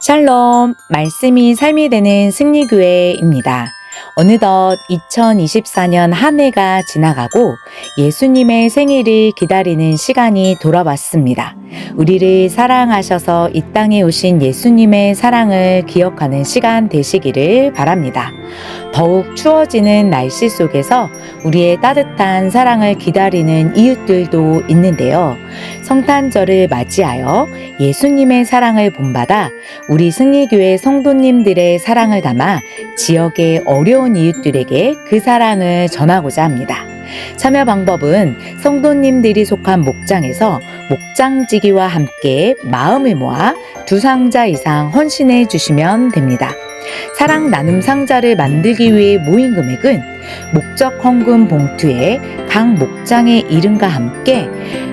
샬롬, 말씀이 삶이 되는 승리교회입니다. 어느덧 2024년 한 해가 지나가고 예수님의 생일을 기다리는 시간이 돌아왔습니다. 우리를 사랑하셔서 이 땅에 오신 예수님의 사랑을 기억하는 시간 되시기를 바랍니다. 더욱 추워지는 날씨 속에서 우리의 따뜻한 사랑을 기다리는 이웃들도 있는데요. 성탄절을 맞이하여 예수님의 사랑을 본받아 우리 승리교회 성도님들의 사랑을 담아 지역의 어려운 이웃들에게 그 사랑을 전하고자 합니다. 참여 방법은 성도님들이 속한 목장에서 목장지기와 함께 마음을 모아 두 상자 이상 헌신해 주시면 됩니다. 사랑 나눔 상자를 만들기 위해 모인 금액은 목적 헌금 봉투에 각 목장의 이름과 함께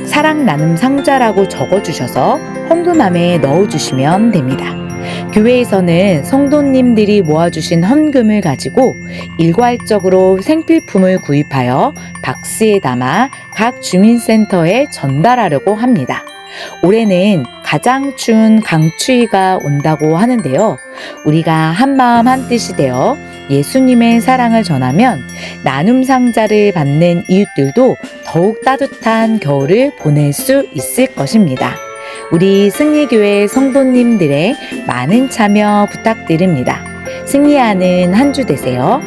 사랑 나눔 상자라고 적어 주셔서 헌금함에 넣어 주시면 됩니다. 교회에서는 성도님들이 모아주신 헌금을 가지고 일괄적으로 생필품을 구입하여 박스에 담아 각 주민센터에 전달하려고 합니다. 올해는 가장 추운 강추위가 온다고 하는데요. 우리가 한마음 한뜻이 되어 예수님의 사랑을 전하면 나눔 상자를 받는 이웃들도 더욱 따뜻한 겨울을 보낼 수 있을 것입니다. 우리 승리교회 성도님들의 많은 참여 부탁드립니다. 승리하는 한 주 되세요.